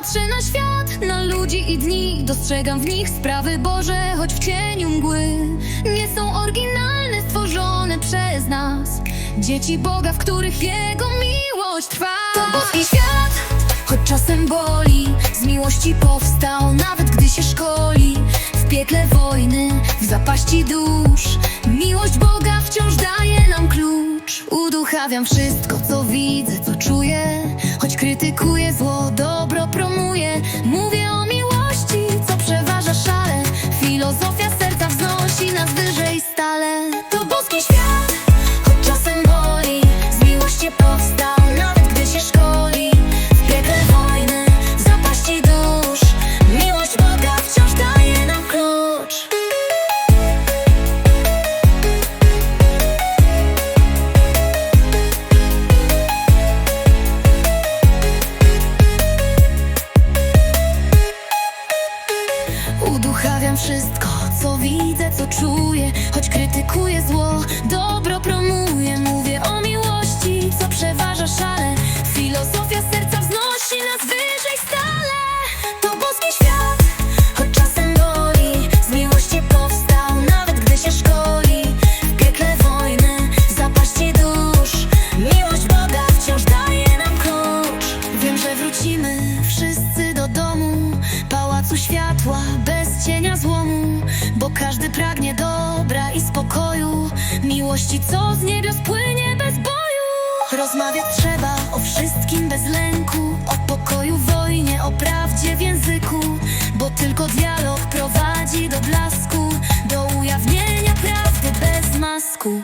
Patrzę na świat, na ludzi i dni. Dostrzegam w nich sprawy Boże, choć w cieniu mgły. Nie są oryginalne, stworzone przez nas. Dzieci Boga, w których Jego miłość trwa. To boski świat, choć czasem boli. Z miłości powstał, nawet gdy się szkoli. W piekle wojny, w zapaści dusz. Miłość Boga wciąż daje nam klucz. Uduchawiam wszystko, co widzę, co czuję wznosi nas wyżej stale. To boski świat, choć czasem boli. Z miłości powstał, nawet gdy się szkoli. W piekle wojny, zapaści dusz. Miłość Boga wciąż daje nam klucz. Uduchawiam wszystko, co widzę, co czuję. Choć krytykuję zło, dobro promuję Mówię o miłości, co przeważa szale. Filozofia serca wznosi nas wyżej stale. To boski świat, choć czasem boli Z miłości powstał, nawet gdy się szkoli. W piekle wojny, zapaści dusz. Miłość Boga wciąż daje nam klucz. Wiem, że wrócimy wszyscy do domu. Pałacu światła, bez każdy pragnie dobra i spokoju. Miłości, co z niebios płynie bez boju. Rozmawiać trzeba o wszystkim bez lęku. O pokoju, wojnie, o prawdzie w języku. Bo tylko dialog prowadzi do blasku Do ujawnienia prawdy bez masku.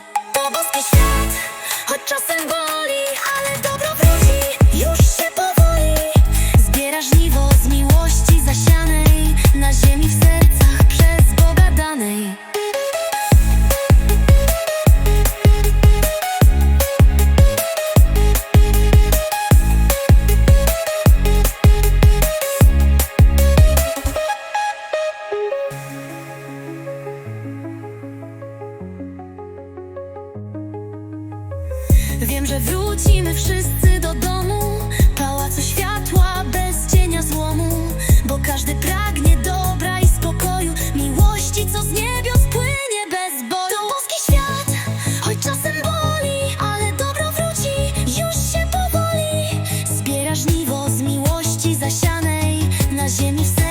Wiem, że wrócimy wszyscy do domu. Pałacu światła bez cienia złomu. Bo każdy pragnie dobra i spokoju. Miłości, co z niebios płynie bez boju. To boski świat, choć czasem boli Ale dobro wróci, już się powoli. Zbiera żniwo z miłości zasianej. Na ziemi wstępnej